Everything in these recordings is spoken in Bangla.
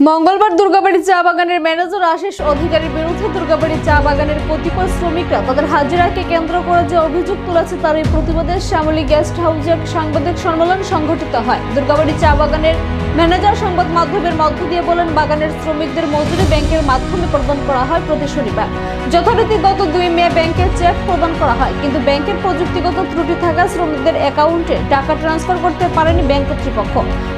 মঙ্গলবার দুর্গাবাড়ি চা বাগানের ম্যানেজার আশিস অধিকারীর বিরুদ্ধে দুর্গাবাড়ি চা বাগানের কতিপয় শ্রমিকরা তাদের হাজিরাকে কেন্দ্র করে যে অভিযোগ তুলেছে তার এই প্রতিবাদে শ্যামলী গেস্ট হাউসে এক সাংবাদিক সম্মেলন সংঘটিত হয়। দুর্গাবাড়ি চা বাগানের ম্যানেজার সংবাদ মাধ্যমের মধ্য দিয়ে বলেন, বাগানের শ্রমিকদের মজুরি ব্যাংকের মাধ্যমে প্রদান করা হয় প্রতি শনিবার। যথারীতি গত দুই মে ব্যাংকের চেক প্রদান করা হয়, কিন্তু ব্যাংকের প্রযুক্তিগত ত্রুটি থাকা শ্রমিকদের অ্যাকাউন্টে টাকা ট্রান্সফার করতে পারেনি ব্যাংক কর্তৃপক্ষ।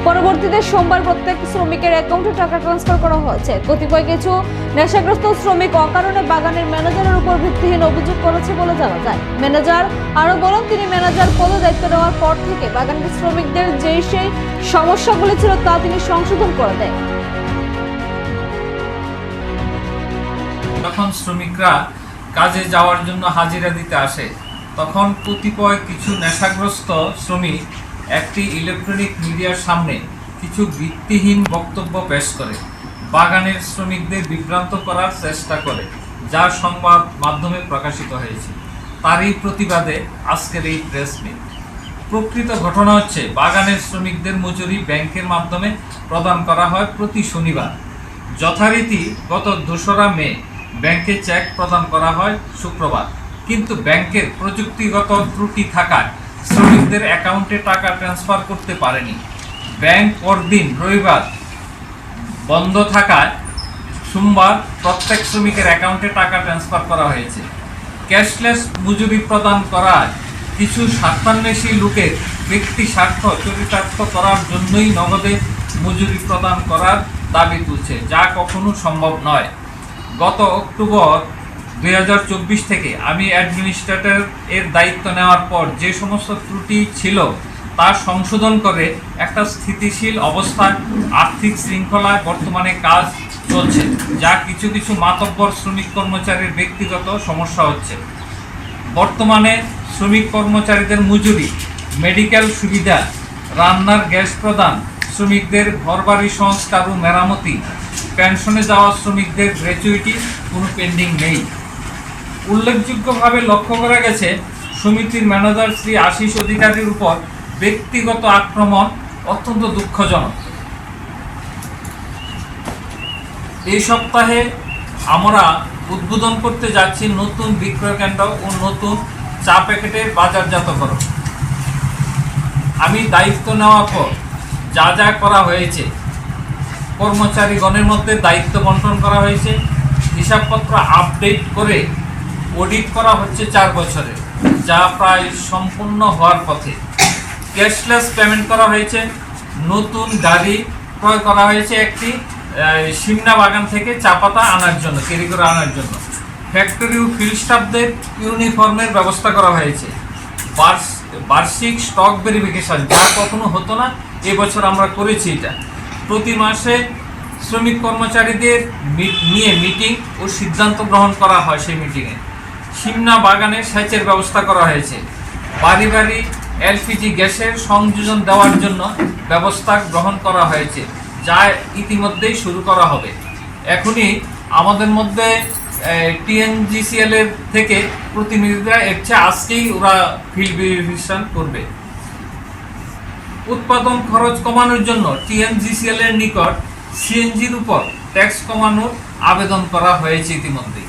পরবর্তীতে সোমবার প্রত্যেক শ্রমিকের অ্যাকাউন্টে টাকা ট্রান্সফার করা হয়েছে। কতিপয় কিছু নেশাগ্রস্ত শ্রমিক অকারণে বাগানের ম্যানেজারের উপর ভিত্তিহীন অভিযোগ করেছে বলে জানা যায়। ম্যানেজার আরও বলেন, তিনি ম্যানেজার পদে দায়িত্ব নেওয়ার পর থেকে বাগানের শ্রমিকদের যেই সেই সমস্যাগুলি ছিল তা তিনি সংশোধন করে দেয় যখন শ্রমিকরা কাজে যাওয়ার জন্য হাজিরা দিতে আসে, তখন কতিপয় কিছু নেশাগ্রস্ত শ্রমিক একটি ইলেকট্রনিক মিডিয়ার সামনে কিছু ভিত্তিহীন বক্তব্য পেশ করে। বাগানের শ্রমিকদের বিভ্রান্ত করার চেষ্টা করে যা সংবাদ মাধ্যমে প্রকাশিত হয়েছে। তারই প্রতিবাদে আজকের এই প্রেস মিট। প্রকৃত ঘটনা হচ্ছে, বাগানের শ্রমিকদের মজুরি ব্যাংকের মাধ্যমে প্রদান করা হয় প্রতি শনিবার। যথারীতি গত দোসরা মে ব্যাংকে চেক প্রদান করা হয় শুক্রবার। কিন্তু ব্যাংকের প্রযুক্তিগত ত্রুটি থাকায় শ্রমিকদের অ্যাকাউন্টে টাকা ট্রান্সফার করতে পারেনি। ব্যাংক পরদিন রবিবার বন্ধ থাকায় সোমবার প্রত্যেক শ্রমিকের অ্যাকাউন্টে টাকা ট্রান্সফার করা হয়েছে। ক্যাশলেস মজুরি প্রদান করায় কিছু স্বার্থান্বেষী লোকের ব্যক্তি স্বার্থ চরিতার্থ করার জন্যই নগদে মজুরি প্রদান করার দাবি তুলছে, যা কখনো সম্ভব নয়। গত অক্টোবর দু হাজার চব্বিশ থেকে আমি অ্যাডমিনিস্ট্রেটর এর দায়িত্ব নেওয়ার পর যে সমস্ত ত্রুটি ছিল তা সংশোধন করে একটা স্থিতিশীল অবস্থায় আর্থিক শৃঙ্খলায় বর্তমানে কাজ চলছে, যা কিছু কিছু মাতব্বর শ্রমিক কর্মচারীর ব্যক্তিগত সমস্যা হচ্ছে। বর্তমানে শ্রমিক কর্মচারীদের মজুরি, মেডিকেল সুবিধা, রান্নার গ্যাস প্রদান, শ্রমিকদের ঘরবাড়ি সংস্কার ও মেরামতি, পেনশনে যাওয়া শ্রমিকদের গ্র্যাচুইটি কোনো পেন্ডিং নেই। উল্লেখযোগ্যভাবে লক্ষ্য করা গেছে, সমিতির ম্যানেজার শ্রী আশিস অধিকারীর উপর ব্যক্তিগত আক্রমণ অত্যন্ত দুঃখজনক। এই সপ্তাহে আমরা উদ্বোধন করতে যাচ্ছি নতুন বিক্রয় কেন্দ্র ও নতুন চা প্যাকেটের বাজারজাতকরণ আমি দায়িত্ব নেওয়ার পর যা যা করা হয়েছে, কর্মচারীগণের মধ্যে দায়িত্ব বন্টন করা হয়েছে, হিসাবপত্র আপডেট করে অডিট করা হচ্ছে চার বছরে, যা প্রায় সম্পূর্ণ হওয়ার পথে। ক্যাশলেস পেমেন্ট করা হয়েছে। নতুন গাড়ি ক্রয় করা হয়েছে একটি সিমনা বাগান থেকে চা পাতা আনার জন্য, কেরি করে আনার জন্য। ফ্যাক্টরি ও ফিল্ড স্টাফদের ইউনিফর্মের ব্যবস্থা করা হয়েছে। বার্ষ- বার্ষিক স্টক ভেরিফিকেশন যা কখনো হতো না, এবছর আমরা করেছি এটা। প্রতি মাসে শ্রমিক কর্মচারীদের নিয়ে মিটিং ও সিদ্ধান্ত গ্রহণ করা হয় সেই মিটিংয়ে সিমনা বাগানে সেচের ব্যবস্থা করা হয়েছে। বাড়ি বাড়ি এলপিজি গ্যাসের সংযোজন দেওয়ার জন্য ব্যবস্থা গ্রহণ করা হয়েছে, যা ইতিমধ্যেই শুরু করা হবে। এখনই আমাদের মধ্যে টিএনজিসিএল এর থেকে প্রতিনিধিরা এসছে আজকেই ওরা ফিল্ড ভেরিফিকেশন করবে। উৎপাদন খরচ কমানোর জন্য টিএনজিসিএল এর নিকট সিএনজির উপর ট্যাক্স কমানোর আবেদন করা হয়েছে ইতিমধ্যেই।